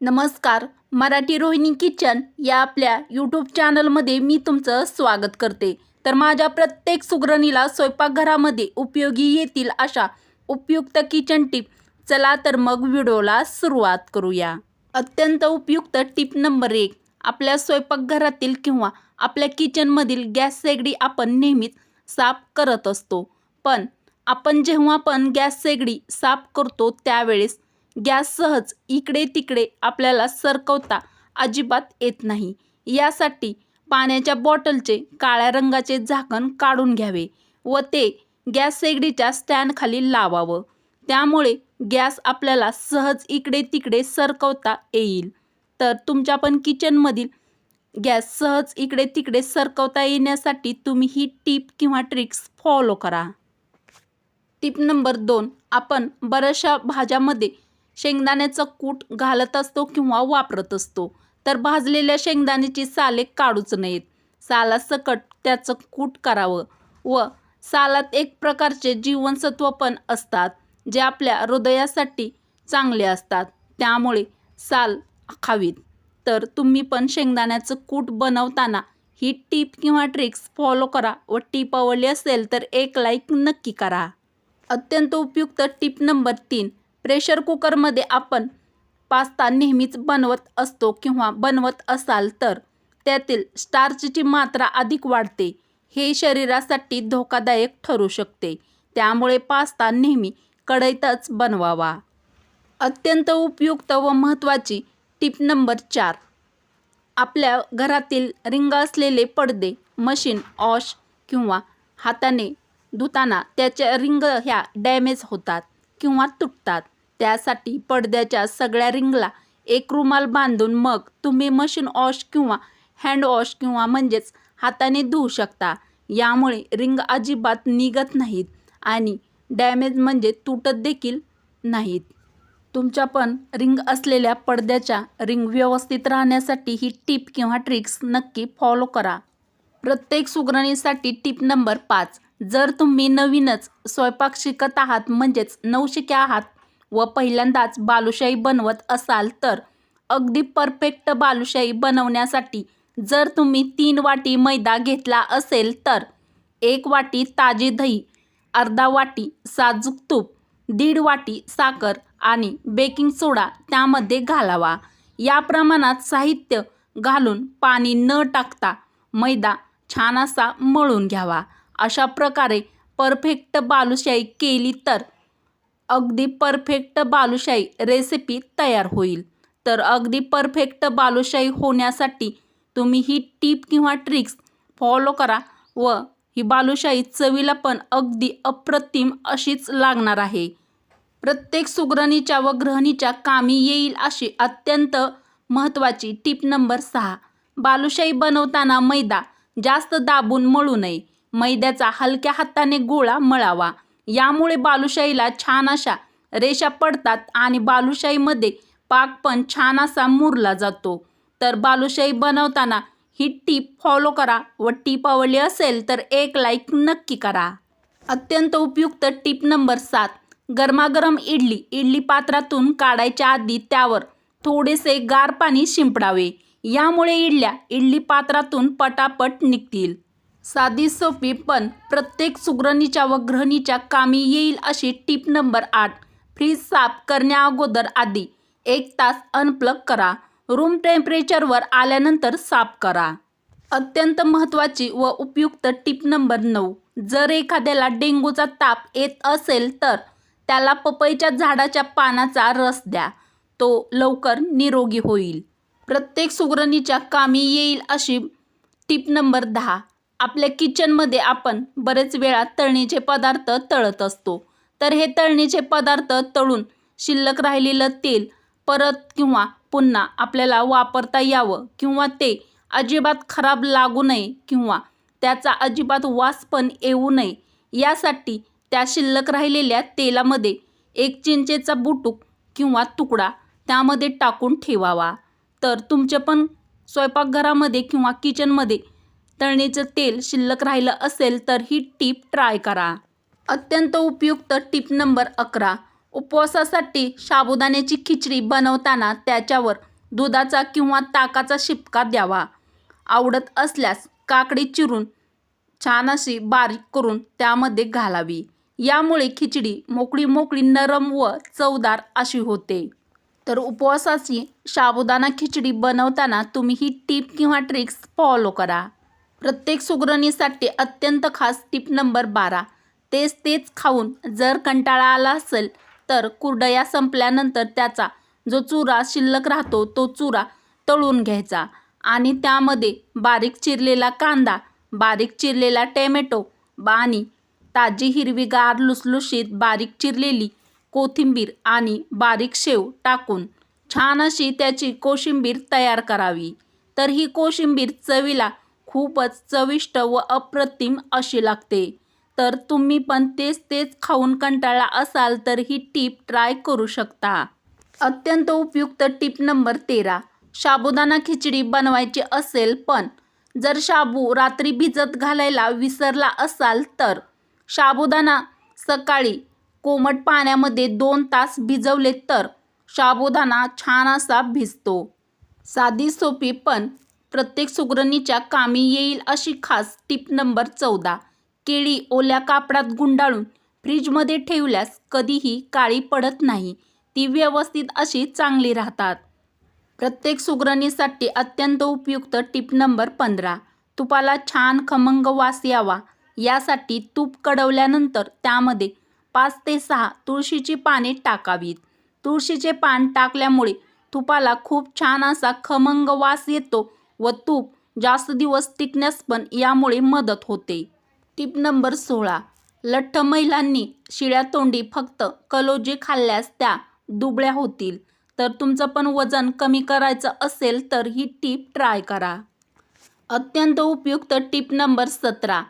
नमस्कार मराठी रोहिणी किचन या आपल्या यूट्यूब चॅनलमध्ये मी तुमचं स्वागत करते. तर माझ्या प्रत्येक सुगरणीला स्वयंपाकघरामध्ये उपयोगी येतील अशा उपयुक्त किचन टिप. चला तर मग व्हिडिओला सुरुवात करूया. अत्यंत उपयुक्त टिप नंबर एक आपल्या स्वयंपाकघरातील किंवा आपल्या किचनमधील गॅस शेगडी आपण नेहमीच साफ करत असतो. पण आपण जेव्हा पण गॅस शेगडी साफ करतो त्यावेळेस गॅस सहज इकडे तिकडे आपल्याला सरकवता अजिबात येत नाही. यासाठी पाण्याच्या बॉटलचे काळ्या रंगाचे झाकण काढून घ्यावे व ते गॅस शेगडीच्या स्टँडखाली लावावं. त्यामुळे गॅस आपल्याला सहज इकडे तिकडे सरकवता येईल. तर तुमच्या पण किचनमधील गॅस सहज इकडे तिकडे सरकवता येण्यासाठी तुम्ही ही टीप किंवा ट्रिक्स फॉलो करा. टिप नंबर दोन आपण बऱ्याचशा भाज्यामध्ये शेंगदाण्याचं कूट घालत असतो किंवा वापरत असतो. तर भाजलेल्या शेंगदाण्याची साले काढूच नयेत. सालासकट त्याचं कूट करावं व सालात एक प्रकारचे जीवनसत्व पण असतात जे आपल्या हृदयासाठी चांगले असतात. त्यामुळे साल खावीत. तर तुम्ही पण शेंगदाण्याचं कूट बनवताना ही टीप किंवा ट्रिक्स फॉलो करा व टीप आवडली असेल तर एक लाईक नक्की करा. अत्यंत उपयुक्त टीप नंबर तीन प्रेशर कुकरमध्ये आपण पास्ता नेहमीच बनवत असतो किंवा बनवत असाल तर त्यातील स्टार्चची मात्रा अधिक वाढते. हे शरीरासाठी धोकादायक ठरू शकते. त्यामुळे पास्ता नेहमी कढईतच बनवावा. अत्यंत उपयुक्त व महत्त्वाची टिप नंबर चार. आपल्या घरातील रिंग असलेले पडदे मशीन ऑश किंवा हाताने धुताना त्याच्या रिंग ह्या डॅमेज होतात. किंवा तुटतात. त्यासाठी पडद्याच्या सगळ्या रिंगला एक रुमाल बांधून मग तुम्ही मशीन वॉश किंवा हँड वॉश किंवा म्हणजेच हाताने धुवू शकता. यामुळे रिंग अजिबात निघत नाहीत आणि डॅमेज म्हणजे तुटत देखील नाहीत. तुमच्या पण रिंग असलेल्या पडद्याच्या रिंग व्यवस्थित राहण्यासाठी ही टीप किंवा ट्रिक्स नक्की फॉलो करा. प्रत्येक सुगरणीसाठी टिप नंबर पाच. जर तुम्ही नवीनच स्वयंपाक शिकत आहात म्हणजेच नवशिक्या आहात व पहिल्यांदाच बालुशाही बनवत असाल तर अगदी परफेक्ट बालुशाही बनवण्यासाठी जर तुम्ही तीन वाटी मैदा घेतला असेल तर एक वाटी ताजी दही अर्धा वाटी साजूक तूप दीड वाटी साखर आणि बेकिंग सोडा त्यामध्ये घालावा. या प्रमाणात साहित्य घालून पाणी न टाकता मैदा छान असा मळून घ्यावा. अशा प्रकारे परफेक्ट बालुशाही केली तर अगदी परफेक्ट बालुशाही रेसिपी तयार होईल. तर अगदी परफेक्ट बालुशाही होण्यासाठी तुम्ही ही टीप किंवा ट्रिक्स फॉलो करा व ही बालुशाही चवीला पण अगदी अप्रतिम अशीच लागणार आहे. प्रत्येक सुगरणीच्या व ग्रहणीच्या कामी येईल अशी अत्यंत महत्त्वाची टीप नंबर सहा. बालुशाही बनवताना मैदा जास्त दाबून मळू नये. मैद्याचा हलक्या हाताने गोळा मळावा. यामुळे बालुशाहीला छान अशा रेषा पडतात आणि बालुशाहीमध्ये पाक पण छान असा मुरला जातो. तर बालुशाही बनवताना ही टीप फॉलो करा व टीप आवडली असेल तर एक लाईक नक्की करा. अत्यंत उपयुक्त टीप नंबर सात गरमागरम इडली. इडली पात्रातून काढायच्या आधी त्यावर थोडेसे गार पाणी शिंपडावे. यामुळे इडल्या इडली पात्रातून पटापट निघतील. साधी सोपी पण प्रत्येक सुगरणीच्या व गृहिणीच्या कामी येईल अशी टीप नंबर आठ. फ्रीज साफ करण्याअगोदर आधी एक तास अनप्लग करा. रूम टेम्परेचरवर आल्यानंतर साफ करा. अत्यंत महत्त्वाची व उपयुक्त टीप नंबर नऊ. जर एखाद्याला डेंग्यूचा ताप येत असेल तर त्याला पपईच्या झाडाच्या पानाचा रस द्या. तो लवकर निरोगी होईल. प्रत्येक सुगरणीच्या कामी येईल अशी टीप नंबर दहा. आपल्या किचनमध्ये आपण बरेच वेळा तळणीचे पदार्थ तळत असतो. तर हे तळणीचे पदार्थ तळून शिल्लक राहिलेलं तेल परत किंवा पुन्हा आपल्याला वापरता यावं किंवा ते अजिबात खराब लागू नये किंवा त्याचा अजिबात वास पण येऊ नये यासाठी त्या शिल्लक राहिलेल्या तेलामध्ये एक चिंचेचा बुटूक किंवा तुकडा त्यामध्ये टाकून ठेवावा. तर तुमचे पण स्वयंपाकघरामध्ये किंवा किचनमध्ये तळणीचं तेल शिल्लक राहिलं असेल तर ही टीप ट्राय करा. अत्यंत उपयुक्त टीप नंबर अकरा. उपवासासाठी साबुदाण्याची खिचडी बनवताना त्याच्यावर दुधाचा किंवा ताकाचा शिपका द्यावा. आवडत असल्यास काकडी चिरून छान अशी बारीक करून त्यामध्ये घालावी. यामुळे खिचडी मोकळी मोकळी नरम व चवदार अशी होते. तर उपवासाची साबुदाणा खिचडी बनवताना तुम्ही ही टीप किंवा ट्रिक्स फॉलो करा. प्रत्येक सुगरणीसाठी अत्यंत खास टीप नंबर बारा. तेच तेच खाऊन जर कंटाळा आला असेल तर कुरडया संपल्यानंतर त्याचा जो चुरा शिल्लक राहतो तो चुरा तळून घ्यायचा. आणि त्यामध्ये बारीक चिरलेला कांदा बारीक चिरलेला टॅमॅटो आणि ताजी हिरवीगार लुसलुशीत बारीक चिरलेली कोथिंबीर आणि बारीक शेव टाकून छान अशी त्याची कोशिंबीर तयार करावी. तर ही कोशिंबीर चवीला खूपच चविष्ट व अप्रतिम अशी लागते. तर तुम्ही पण तेच तेच खाऊन कंटाळा असाल तर ही टीप ट्राय करू शकता. अत्यंत उपयुक्त टीप नंबर तेरा. साबुदाणा खिचडी बनवायची असेल पण जर शाबू रात्री भिजत घालायला विसरला असाल तर. साबुदाणा सकाळी कोमट पाण्यामध्ये दोन तास भिजवले तर साबुदाणा छान असा भिजतो. साधी सोपी पण प्रत्येक सुगरणीच्या कामी येईल अशी खास टीप नंबर चौदा. केळी ओल्या कापडात गुंडाळून फ्रीजमध्ये ठेवल्यास कधीही काळी पडत नाही. ती व्यवस्थित अशी चांगली राहतात. प्रत्येक सुगरणीसाठी अत्यंत उपयुक्त टिप नंबर पंधरा. तुपाला छान खमंग वास यावा. यासाठी तूप कडवल्यानंतर त्यामध्ये पाच ते सहा तुळशीची पाने टाकावीत. तुळशीचे पान टाकल्यामुळे तुपाला खूप छान असा खमंग वास येतो. व तूप जास्त दिवस टिकण्यास पण यामुळे मदत होते. टिप नंबर सोळा. लठ्ठ महिलांनी शिळ्या तोंडी फक्त कलोजी खाल्ल्यास त्या दुबळ्या होतील. तर तुमचं पण वजन कमी करायचं असेल तर ही टीप ट्राय करा. अत्यंत उपयुक्त टीप नंबर सतरा.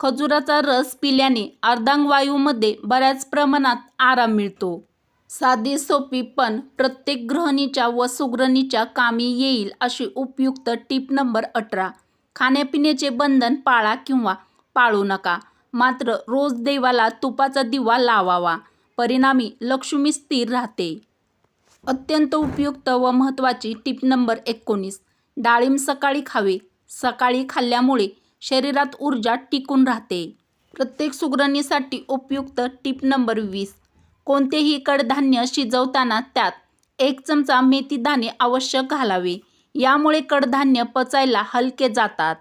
खजुराचा रस पिल्याने अर्धांगवायूमध्ये बऱ्याच प्रमाणात आराम मिळतो. साधी सोपी पण प्रत्येक गृहिणीच्या व सुगरणीच्या कामी येईल अशी उपयुक्त टीप नंबर अठरा. खाण्यापिण्याचे बंधन पाळा किंवा पाळू नका. मात्र रोज देवाला तुपाचा दिवा लावावा. परिणामी लक्ष्मी स्थिर राहते. अत्यंत उपयुक्त व महत्त्वाची टीप नंबर एकोणीस. डाळिंब सकाळी खावे. सकाळी खाल्ल्यामुळे शरीरात ऊर्जा टिकून राहते. प्रत्येक सुगरणीसाठी उपयुक्त टीप नंबर वीस. कोणतेही कडधान्य शिजवताना त्यात एक चमचा मेथीदाणे आवश्यक घालावे. यामुळे कडधान्य पचायला हलके जातात.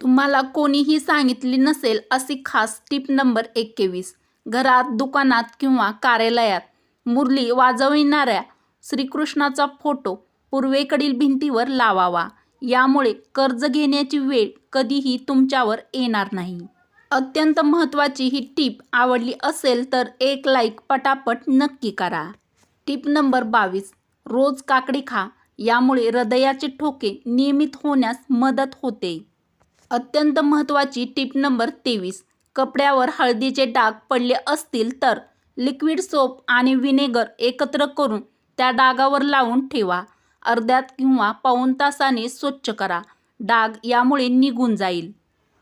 तुम्हाला कोणीही सांगितली नसेल अशी खास टीप नंबर एकवीस. घरात दुकानात किंवा कार्यालयात मुरली वाजविणाऱ्या श्रीकृष्णाचा फोटो पूर्वेकडील भिंतीवर लावावा. यामुळे कर्ज घेण्याची वेळ कधीही तुमच्यावर येणार नाही. अत्यंत महत्त्वाची ही टीप आवडली असेल तर एक लाईक पटापट नक्की करा. टीप नंबर बावीस रोज काकडी खा यामुळे हृदयाचे ठोके नियमित होण्यास मदत होते. अत्यंत महत्त्वाची टीप नंबर तेवीस कपड्यावर हळदीचे डाग पडले असतील तर लिक्विड सोप आणि विनेगर एकत्र करून त्या डागावर लावून ठेवा. अर्ध्यात किंवा पाऊण तासाने स्वच्छ करा. डाग यामुळे निघून जाईल.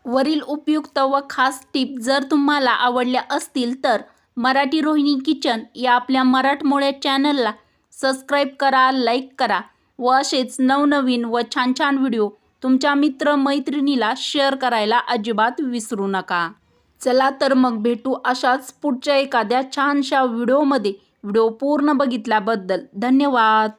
वरील उपयुक्त व खास टीप जर तुम्हाला आवडल्या असतील तर मराठी रोहिणी किचन या आपल्या मराठमोळ्या चॅनलला सबस्क्राईब करा लाईक करा व असेच नवनवीन व छान छान व्हिडिओ तुमच्या मित्र मैत्रिणीला शेअर करायला अजिबात विसरू नका. चला तर मग भेटू अशाच पुढच्या एखाद्या छानशा व्हिडिओमध्ये. व्हिडिओ पूर्ण बघितल्याबद्दल धन्यवाद.